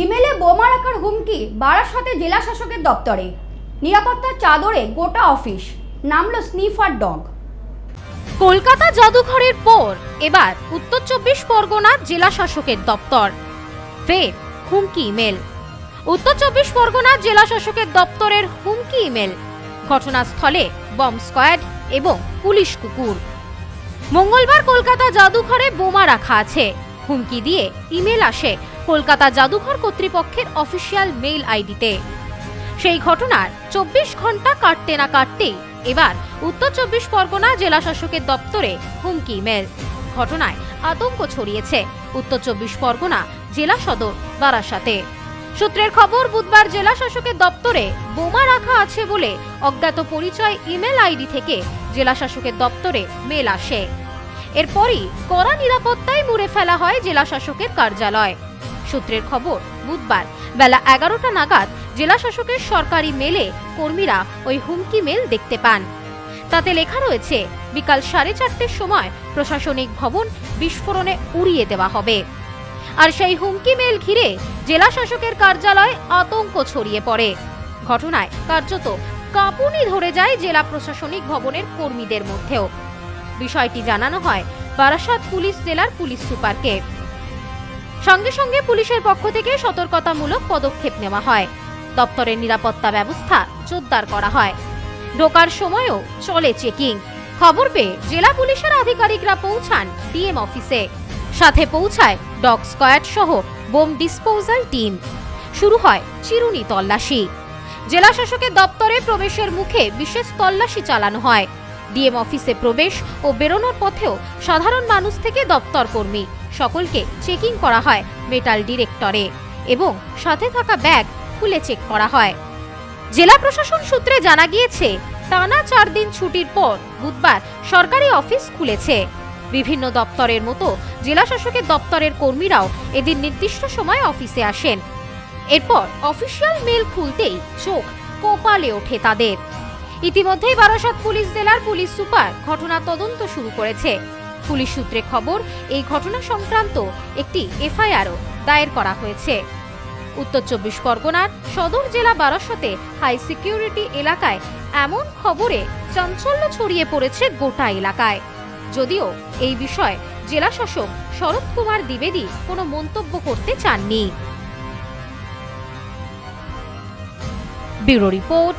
ইমেলে বোমা রাখার হুমকি বারাসাতে জেলা শাসকের দপ্তরে। নিরাপত্তার চাদরে গোটা অফিস। নামলো স্নিফার ডগ। কলকাতা জাদুঘরের পর এবার উত্তর চব্বিশ পরগনা জেলা শাসকের দপ্তর। ফের হুমকি ইমেল। উত্তর চব্বিশ পরগনা জেলা শাসকের দপ্তরের হুমকি ইমেল। ঘটনাস্থলে বম্ব স্কোয়াড এবং পুলিশ কুকুর। মঙ্গলবার কলকাতা জাদুঘরে বোমা রাখা আছে। হুমকি দিয়ে ইমেল আসে কলকাতা জাদুঘর কর্তৃপক্ষের অফিসিয়াল মেইল আইডিতে। সেই ঘটনার চব্বিশ ঘণ্টা কাটতে না কাটতেই এবার উত্তর চব্বিশ পরগনা জেলা শাসকের দপ্তরে হুমকি মেল ঘটনায় আতঙ্ক ছড়িয়েছে উত্তর চব্বিশ পরগনা জেলা সদর বারাসাতে। সূত্রের খবর, বুধবার জেলা শাসকের দপ্তরে বোমা রাখা আছে বলে অজ্ঞাত পরিচয় ইমেল আইডি থেকে জেলা শাসকের দপ্তরে মেল আসে। এরপরই কড়া নিরাপত্তায় মুড়ে ফেলা হয় জেলা শাসকের কার্যালয়। সূত্রের খবর, বুধবার বেলা এগারোটা নাগাদ জেলা শাসকের সরকারি মেলে কর্মীরা ওই হুমকি মেল দেখতে পান। তাতে লেখা রয়েছে, বিকাল সাড়ে চারটের সময় প্রশাসনিক ভবন বিস্ফোরণে উড়িয়ে দেওয়া হবে। আর সেই হুমকি মেল ঘিরে জেলা শাসকের কার্যালয়ে আতঙ্ক ছড়িয়ে পড়ে। ঘটনায় কার্যত কাঁপুনি ধরে যায় জেলা প্রশাসনিক ভবনের কর্মীদের মধ্যেও। বিষয়টি জানানো হয় বারাসাত পুলিশ জেলার পুলিশ সুপারকে। সঙ্গে সঙ্গে পুলিশের পক্ষ থেকে সতর্কতামূলক পদক্ষেপ নেওয়া হয়। দপ্তরের নিরাপত্তা ব্যবস্থা জোরদার করা হয়। ঢোকার সময়ও চলে চেকিং। খবর পেয়ে জেলা পুলিশের আধিকারিকরা পৌঁছান ডিএম অফিসে। সাথে পৌঁছায় ডগ স্কোয়াড সহ বোম ডিসপোজাল টিম। শুরু হয় চিরুনি তল্লাশি। জেলা শাসকের দপ্তরে প্রবেশের মুখে বিশেষ তল্লাশি চালানো হয়। ডিএম অফিসে প্রবেশ ও বেরোনোর পথেও সাধারণ মানুষ থেকে দপ্তর কর্মী। সকলকে চেকিং করা হয় মেটাল ডিরেক্টরে এবং সাথে থাকা ব্যাগ খুলে চেক করা হয়। জেলা প্রশাসন সূত্রে জানা গিয়েছে, টানা চার দিন ছুটির পর বুধবার সরকারি অফিস খুলেছে। বিভিন্ন দপ্তরের মতো জেলা শাসকের দপ্তরের কর্মীরাও এদিন নির্দিষ্ট সময় অফিসে আসেন। এরপর অফিসিয়াল মেল খুলতেই চোখ কপালে ওঠে তাদের। ইতিমধ্যেই বারাসাত পুলিশ জেলার পুলিশ সুপার ঘটনা তদন্ত শুরু করেছে। পুলিশ সূত্রে খবর, এই ঘটনা সংক্রান্ত একটি এফআইআরও দায়ের করা হয়েছে। উত্তর চব্বিশ পরগনার সদর জেলা বারাসতে হাই সিকিউরিটি এলাকায় এমন খবরে চাঞ্চল্য ছড়িয়ে পড়েছে গোটা এলাকায়। যদিও এই বিষয়ে জেলা শাসক শরৎ কুমার দ্বিবেদী কোনো মন্তব্য করতে চাননি। Bureau report